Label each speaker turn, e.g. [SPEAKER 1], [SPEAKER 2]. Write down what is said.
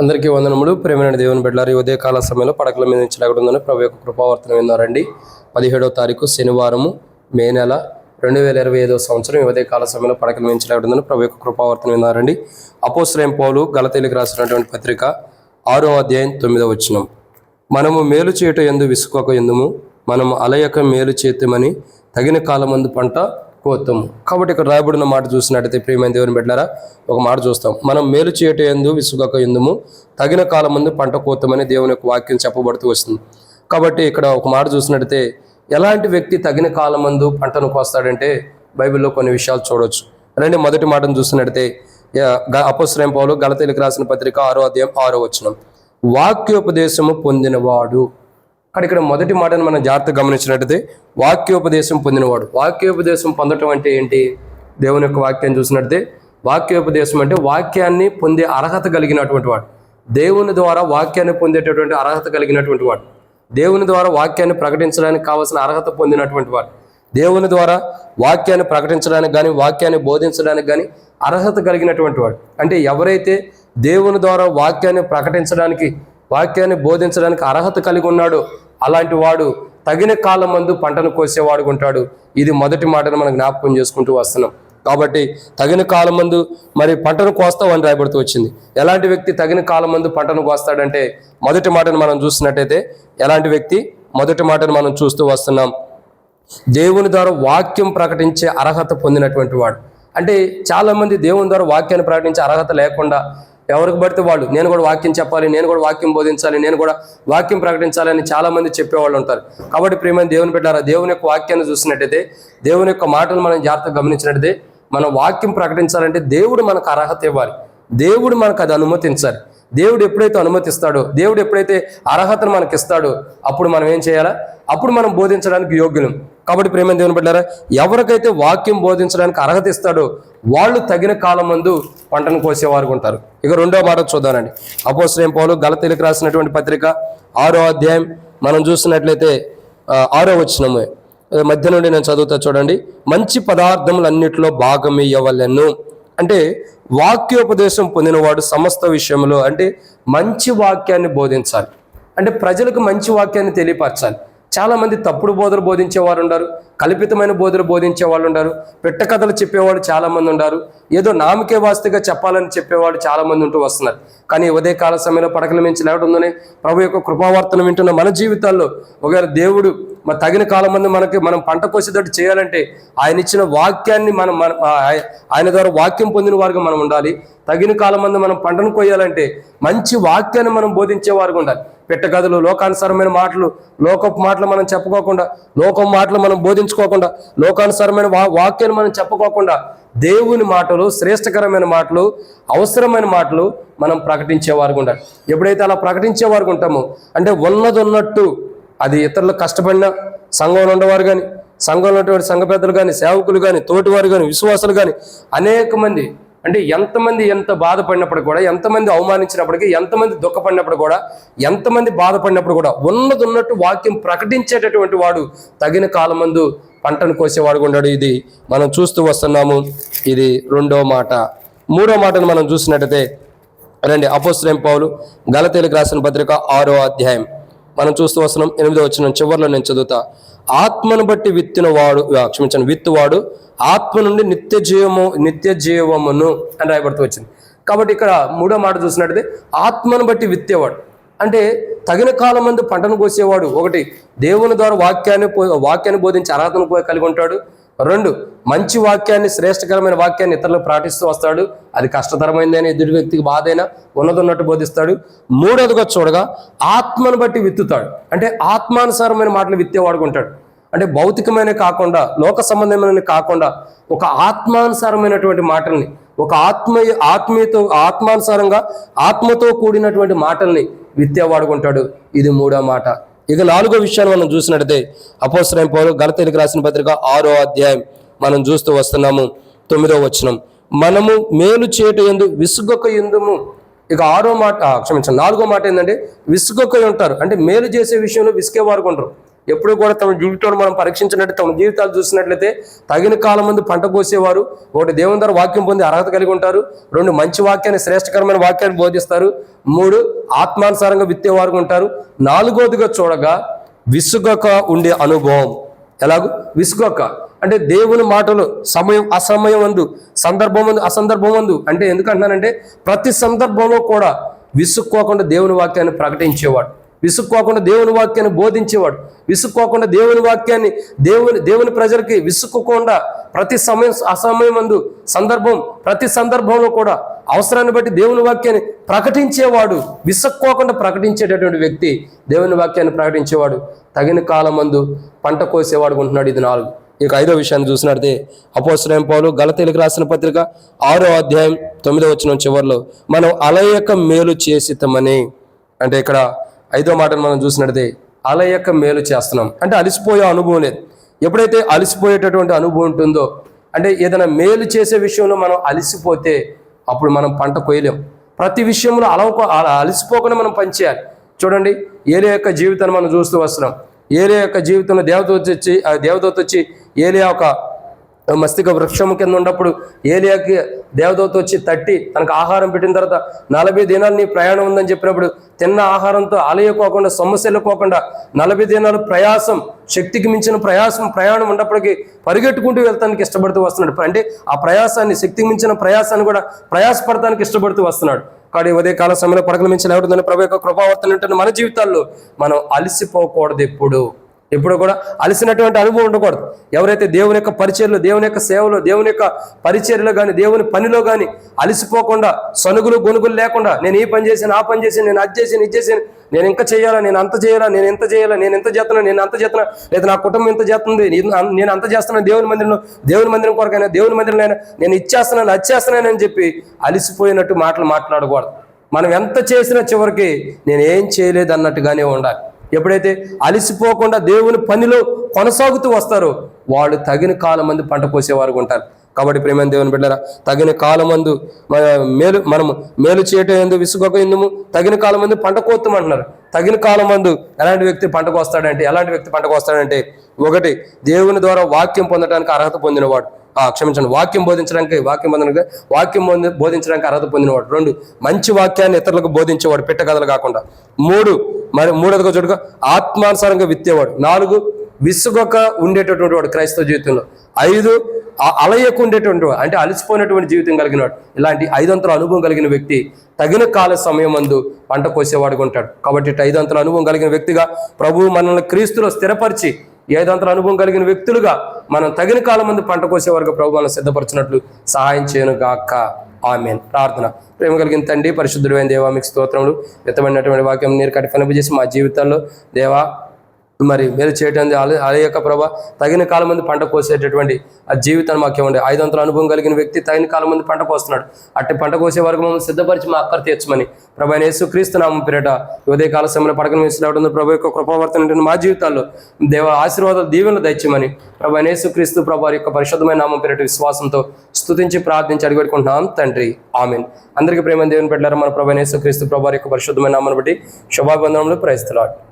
[SPEAKER 1] అందరికీ వందనములు. ప్రేమైన దేవుని బిడ్డలారు ఉదయ ఉదయకాల సమయంలో పడకల మీద నుంచి లేకుండా ప్రభు యొక్క కృపావర్తనం విన్నారండి. పదిహేడవ తారీఖు శనివారము మే నెల రెండు వేల ఇరవై ఐదవ సంవత్సరం ఉదయ ఉదయకాల సమయంలో పడకల మీద నుంచి లేకుండా ప్రభు యొక్క కృపావర్తనం విన్నారండి. అపోశ్రయం పౌలు గలతీలకు రాసినటువంటి పత్రిక ఆరో అధ్యాయం తొమ్మిదవ వచ్చినం మనము మేలు చేయట ఎందు విసుకోక ఎందుము? మనము అలయక మేలు చేతమని తగిన కాలమందు పంట కోతము కాబట్టి ఇక్కడ రాయబడిన మాట చూసినట్టయితే ప్రియమైన దేవుని బిడ్డారా ఒక మాట చూస్తాం. మనం మేలు చేయట ఎందు విసుగక ఎందుము? తగిన కాలమందు పంట కోతమని దేవుని యొక్క వాక్యం చెప్పబడుతూ వస్తుంది. కాబట్టి ఇక్కడ ఒక మాట చూసినట్టయితే ఎలాంటి వ్యక్తి తగిన కాలం ముందు పంటను కోస్తాడంటే బైబిల్లో కొన్ని విషయాలు చూడవచ్చు రండి మొదటి మాటను చూసినట్టయితే అపస్రయం పౌలు గలతీలకు రాసిన పత్రిక ఆరో అధ్యాయం ఆరో వచనం. వాక్యోపదేశము పొందినవాడు. కానీ ఇక్కడ మొదటి మాటను మనం జాగ్రత్తగా గమనించినట్టయితే వాక్యోపదేశం పొందినవాడు. వాక్యోపదేశం పొందటం అంటే ఏంటి? దేవుని యొక్క వాక్యాన్ని చూసినట్టయితే వాక్యోపదేశం అంటే వాక్యాన్ని పొందే అర్హత కలిగినటువంటి వాడు. దేవుని ద్వారా వాక్యాన్ని పొందేటటువంటి అర్హత కలిగినటువంటి వాడు. దేవుని ద్వారా వాక్యాన్ని ప్రకటించడానికి కావాల్సిన అర్హత పొందినటువంటి వాడు. దేవుని ద్వారా వాక్యాన్ని ప్రకటించడానికి కానీ వాక్యాన్ని బోధించడానికి కానీ అర్హత కలిగినటువంటి వాడు. అంటే ఎవరైతే దేవుని ద్వారా వాక్యాన్ని ప్రకటించడానికి వాక్యాన్ని బోధించడానికి అర్హత కలిగి ఉన్నాడు. అలాంటి వాడు తగిన కాలం మందు పంటను కోసేవాడు ఉంటాడు. ఇది మొదటి మాటను మనం జ్ఞాపకం చేసుకుంటూ వస్తున్నాం. కాబట్టి తగిన కాలం మందు మరి పంటను కోస్తావు అని రాయబడుతూ వచ్చింది. ఎలాంటి వ్యక్తి తగిన కాలం మందు పంటను కోస్తాడంటే మొదటి మాటను మనం చూసినట్టయితే ఎలాంటి వ్యక్తి? మొదటి మాటను మనం చూస్తూ వస్తున్నాం. దేవుని ద్వారా వాక్యం ప్రకటించే అర్హత పొందినటువంటి వాడు. అంటే చాలామంది దేవుని ద్వారా వాక్యాన్ని ప్రకటించే అర్హత లేకుండా ఎవరికి పడితే వాళ్ళు. నేను కూడా వాక్యం చెప్పాలి నేను కూడా వాక్యం బోధించాలి నేను కూడా వాక్యం ప్రకటించాలని చాలా మంది చెప్పేవాళ్ళు ఉంటారు. కాబట్టి ప్రియమైన దేవుని పెట్టారా దేవుని యొక్క వాక్యాన్ని చూసినట్టయితే దేవుని యొక్క మాటలు మనం జాగ్రత్తగా గమనించినట్టయితే మనం వాక్యం ప్రకటించాలంటే దేవుడు మనకు అర్హత ఇవ్వాలి. దేవుడు మనకు అది అనుమతించాలి. దేవుడు ఎప్పుడైతే అనుమతిస్తాడో దేవుడు ఎప్పుడైతే అర్హతను మనకి ఇస్తాడో అప్పుడు మనం ఏం చేయాలా? అప్పుడు మనం బోధించడానికి యోగ్యులం. కాబట్టి ప్రేమ దేవుని బిడ్డారా ఎవరికైతే వాక్యం బోధించడానికి అర్హత ఇస్తాడో వాళ్ళు తగిన కాలం మందు పంటను కోసేవారు ఉంటారు. ఇక రెండో మాట చూద్దానండి అపోశ్రయం పౌలు గలతీలకు రాసినటువంటి పత్రిక ఆరో అధ్యాయం మనం చూసినట్లయితే ఆరో వచ్చినము మధ్య నుండి నేను చదువుతా చూడండి. మంచి పదార్థములన్నిటిలో భాగం అంటే వాక్యోపదేశం పొందినవాడు సమస్త విషయంలో అంటే మంచి వాక్యాన్ని బోధించాలి. అంటే ప్రజలకు మంచి వాక్యాన్ని తెలియపరచాలి. చాలామంది తప్పుడు బోధలు బోధించే వారు ఉన్నారు కల్పితమైన బోధలు బోధించే వాళ్ళు ఉన్నారు పెట్ట కథలు చెప్పేవాళ్ళు చాలామంది ఉన్నారు ఏదో నామకే వాస్తుగా చెప్పాలని చెప్పేవాళ్ళు చాలామంది ఉంటూ వస్తున్నారు. కానీ ఉదయ కాల సమయంలో పడకల మించి లేవడుందని ప్రభు యొక్క కృపావర్తనం వింటున్న మన జీవితాల్లో ఒకవేళ దేవుడు మరి తగిన కాలం మంది మనకి మనం పంట కోసేటట్టు చేయాలంటే ఆయన ఇచ్చిన వాక్యాన్ని మనం మన ఆయన ద్వారా వాక్యం పొందిన వారుగా మనం ఉండాలి. తగిన కాలం మంది మనం పంటను కొయ్యాలంటే మంచి వాక్యాన్ని మనం బోధించే వారుగా ఉండాలి. పెట్టగదులు లోకానుసారమైన మాటలు లోకపు మాటలు మనం చెప్పుకోకుండా లోకం మాటలు మనం బోధించుకోకుండా లోకానుసారమైన వా వాక్యాన్ని మనం చెప్పుకోకుండా దేవుని మాటలు శ్రేష్టకరమైన మాటలు అవసరమైన మాటలు మనం ప్రకటించే వారుగా ఉండాలి. ఎప్పుడైతే అలా ప్రకటించేవారుగా ఉంటామో అంటే ఉన్నదొన్నట్టు అది ఇతరులు కష్టపడిన సంఘంలో ఉండేవారు కానీ సంఘంలో ఉన్నటువంటి సంఘ పెద్దలు కానీ సేవకులు కానీ తోటివారు కానీ విశ్వాసులు కానీ అనేక మంది అంటే ఎంతమంది ఎంత బాధపడినప్పుడు కూడా ఎంతమంది అవమానించినప్పటికీ ఎంతమంది దుఃఖపడినప్పుడు కూడా ఎంతమంది బాధపడినప్పుడు కూడా ఉన్నది ఉన్నట్టు వాక్యం ప్రకటించేటటువంటి వాడు తగిన కాలమందు పంటను కోసేవాడు ఉన్నాడు ఇది మనం చూస్తూ వస్తున్నాము. ఇది రెండో మాట. మూడో మాటను మనం చూసినట్టయితే రండి అపోస్త్రం పౌలు గలతీలకు రాసిన పత్రిక ఆరో అధ్యాయం. మనం చూస్తూ వస్తున్నాం ఎనిమిదో వచ్చిన చివరిలో నేను చదువుతా. ఆత్మను బట్టి విత్తిన వాడు ఆ, క్షమించండి విత్తువాడు ఆత్మ నుండి నిత్య జీవము నిత్య జీవమును అని రాయబడుతూ వచ్చింది. కాబట్టి ఇక్కడ మూడో మాట చూసినట్టయితే ఆత్మను బట్టి విత్తేవాడు. అంటే తగిన కాలం మందు పంటను కోసేవాడు ఒకటి దేవుని ద్వారా వాక్యాన్ని పో- వాక్యాన్ని బోధించి అర్హతను కలిగి ఉంటాడు. రెండు మంచి వాక్యాన్ని శ్రేష్టకరమైన వాక్యాన్ని ఇతరులకు ప్రాటిస్తూ వస్తాడు. అది కష్టతరమైందని ఎదుటి వ్యక్తికి బాధైనా ఉన్నదన్నట్టు బోధిస్తాడు. మూడోదిగా చూడగా ఆత్మను బట్టి విత్తుతాడు. అంటే ఆత్మానుసారమైన మాటలు విత్తే వాడుకుంటాడు అంటే భౌతికమైన కాకుండా లోక సంబంధమైన కాకుండా ఒక ఆత్మానుసారమైనటువంటి మాటల్ని ఒక ఆత్మీయ ఆత్మీయతో ఆత్మానుసారంగా ఆత్మతో కూడినటువంటి మాటల్ని విత్తేవాడుకుంటాడు ఇది మూడో మాట. ఇక నాలుగో విషయాన్ని మనం చూసినట్టే అపోసరం పౌరు గలతీలకు రాసిన పత్రిక ఆరో అధ్యాయం మనం చూస్తూ వస్తున్నాము తొమ్మిదో వచనం. మనము మేలు చేయట ఎందు విసుగొక్క ఎందుము? ఇక ఆరో మాట క్షమించండి నాలుగో మాట ఏంటంటే విసుగొక్క ఉంటారు. అంటే మేలు చేసే విషయంలో విసుకే వారు ఎప్పుడు కూడా తమ జీవితంలో మనం పరీక్షించినట్టు తమ జీవితాలు చూసినట్లయితే తగిన కాలం ముందు పంట కోసేవారు. ఒకటి దేవుని ద్వారా వాక్యం పొంది అర్హత కలిగి ఉంటారు. రెండు మంచి వాక్యాన్ని శ్రేష్టకరమైన వాక్యాన్ని బోధిస్తారు. మూడు ఆత్మానుసారంగా విత్తేవారు ఉంటారు. నాలుగోదిగా చూడగా విసుగక ఉండే అనుభవం. ఎలాగూ? విసుగక. అంటే దేవుని మాటలు సమయం అసమయం అందు సందర్భం అందు అసందర్భం అందు. అంటే ఎందుకంటున్నానంటే ప్రతి సందర్భంలో కూడా విసుక్కోకుండా దేవుని వాక్యాన్ని ప్రకటించేవాడు. విసుక్కోకుండా దేవుని వాక్యాన్ని బోధించేవాడు. విసుక్కోకుండా దేవుని వాక్యాన్ని దేవుని దేవుని ప్రజలకి విసుక్కోకుండా ప్రతి సమయం అసమయం అందు సందర్భం ప్రతి సందర్భంలో కూడా అవసరాన్ని బట్టి దేవుని వాక్యాన్ని ప్రకటించేవాడు విసుక్కోకుండా ప్రకటించేటటువంటి వ్యక్తి దేవుని వాక్యాన్ని ప్రకటించేవాడు. తగిన కాలం మందు పంట కోసేవాడు ఉంటున్నాడు ఇది నాలుగు. ఇక ఐదో విషయాన్ని చూసినట్టే అపోసరం పౌలు గలతీలకు రాసిన పత్రిక ఆరో అధ్యాయం తొమ్మిదో వచ్చిన చివరిలో మనం అలయక మేలు చేసితమని అంటే ఇక్కడ ఐదో మాటను మనం చూసినట్టే అలయక మేలు చేస్తున్నాం. అంటే అలసిపోయే అనుభవం లేదు. ఎప్పుడైతే అలసిపోయేటటువంటి అనుభవం ఉంటుందో అంటే ఏదైనా మేలు చేసే విషయంలో మనం అలసిపోతే అప్పుడు మనం పంట కొయ్యలేం. ప్రతి విషయంలో అలవక అలసిపోకుండా మనం పనిచేయాలి చూడండి ఏలియా యొక్క జీవితాన్ని మనం చూస్తూ వస్తున్నాం. ఏలియా యొక్క జీవితంలో దేవదూత వచ్చి దేవదూత వచ్చి ఏలియా ఒక మస్తిక వృక్షము కింద ఉన్నప్పుడు ఏలియాకి దేవదూత వచ్చి తట్టి తనకు ఆహారం పెట్టిన తర్వాత నలభై దినాలు నీ ప్రయాణం ఉందని చెప్పినప్పుడు తిన్న ఆహారంతో అలయకోకుండా సమస్యలుకోకుండా నలభై దినాలు ప్రయాసం శక్తికి మించిన ప్రయాసం ప్రయాణం ఉన్నప్పటికీ పరిగెట్టుకుంటూ వెళ్తానికి ఇష్టపడుతూ వస్తున్నాడు. అంటే ఆ ప్రయాసాన్ని శక్తికి మించిన ప్రయాసాన్ని కూడా ప్రయాసపడటానికి ఇష్టపడుతూ వస్తున్నాడు. కానీ ఉదయ కాల సమయంలో పడకల మించిన ప్రభు యొక్క కృపావర్తన ఉంటుంది మన జీవితాల్లో మనం అలసిపోకూడదు ఎప్పుడు. ఎప్పుడు కూడా అలసినటువంటి అనుభవం ఉండకూడదు. ఎవరైతే దేవుని యొక్క పరిచయలో దేవుని యొక్క సేవలో దేవుని యొక్క పరిచర్లో కానీ దేవుని పనిలో కానీ అలసిపోకుండా సనుగులు గొనుగులు లేకుండా నేను ఈ పని చేశాను ఆ పని చేశాను నేను అది చేశాను ఇది చేశాను నేను ఇంకా చేయాలా నేను అంత చేయాలా నేను ఎంత చేయాలా నేను ఎంత చేస్తున్నా నేను అంత చేస్తున్నా లేదా నా కుటుంబం ఎంత చేస్తుంది నేను నేను అంత చేస్తున్నా దేవుని మందిరంలో దేవుని మందిరం కొరకైనా దేవుని మందిరంలో అయినా నేను ఇచ్చేస్తున్నాను అది చేస్తున్నానని చెప్పి అలసిపోయినట్టు మాటలు మాట్లాడకూడదు. మనం ఎంత చేసినా చివరికి నేను ఏం చేయలేదు అన్నట్టుగానే ఉండాలి. ఎప్పుడైతే అలసిపోకుండా దేవుని పనిలో కొనసాగుతూ వస్తారో వాళ్ళు తగిన కాలం మంది పంట కోసేవారు ఉంటారు. కాబట్టి ప్రేమ దేవుని బిడ్డరా తగిన కాలమందు మేలు మనము మేలు చేయటం ఎందు విసుగొక ఎందుము? తగిన కాలం మందు పంట కోస్తామంటున్నారు తగిన కాలం మందు ఎలాంటి వ్యక్తి పంటకు వస్తాడంటే ఎలాంటి వ్యక్తి పంటకు వస్తాడంటే ఒకటి దేవుని ద్వారా వాక్యం పొందడానికి అర్హత పొందినవాడు. ఆ క్షమించండి వాక్యం బోధించడానికి వాక్యం పొందడానికి వాక్యం బోధించడానికి అర్హత పొందినవాడు. రెండు మంచి వాక్యాన్ని ఇతరులకు బోధించేవాడు పెట్టగదలు కాకుండా. మూడు మరి మూడోదిగా చూడగా ఆత్మానుసారంగా విత్తేవాడు. నాలుగు విసుగొక ఉండేటటువంటి వాడు క్రైస్తవ జీవితంలో. ఐదు ఆ- అలయకు ఉండేటువంటి వాడు అంటే అలసిపోయినటువంటి జీవితం కలిగిన వాడు ఇలాంటి ఐదంతల అనుభవం కలిగిన వ్యక్తి తగిన కాల సమయం మందు పంట కోసేవాడుగా ఉంటాడు. కాబట్టి ఇటు ఐదంతల అనుభవం కలిగిన వ్యక్తిగా ప్రభువు మనల్ని క్రీస్తులో స్థిరపరిచి ఏదంతల అనుభవం కలిగిన వ్యక్తులుగా మనం తగిన కాలం మందు పంట కోసే ప్రభు మనం సిద్ధపరిచినట్లు సహాయం చేయను గాక ఆమెన్. ప్రార్థన. ప్రేమ కలిగిన తండ్రి పరిశుద్ధుడైన దేవా మీకు స్తోత్రములు. వ్యతమైనటువంటి వాక్యం నీరు కట్టి మా జీవితాల్లో దేవా మరి మీరు చేయటం అదే యొక్క ప్రభ. తగిన కాలం మంది పంట కోసేటటువంటి ఆ జీవితాన్ని మాకు ఇవ్వండి ఐదంతల అనుభవం కలిగిన వ్యక్తి తగిన కాలం మంది పంట కోస్తున్నాడు. అట్టి పంట కోసే వరకు మమ్మల్ని సిద్ధపరిచి మా అక్కర తీర్చమని ప్రభా యేసు క్రీస్తు నామం పేరిట ఉదయ కాల సమయంలో పడకను వేసినటువంటి ప్రభు యొక్క కృపావర్తన మా జీవితాల్లో దేవ ఆశీర్వాదాలు దీవెనలు దయచేయమని ప్రభా యేసు క్రీస్తు ప్రభా యొక్క పరిశుద్ధమైన నామం పేరిట విశ్వాసంతో స్తుతించి ప్రార్థించి అడిగడుకుంటున్నాం తండ్రి. ఆమెన్. అందరికీ ప్రేమ దేవుని పెట్టారు మన ప్రభా యేసు క్రీస్తు ప్రభా యొక్క పరిశుద్ధమైన నామను బట్టి శుభాబంధనములు ప్రయత్నాడు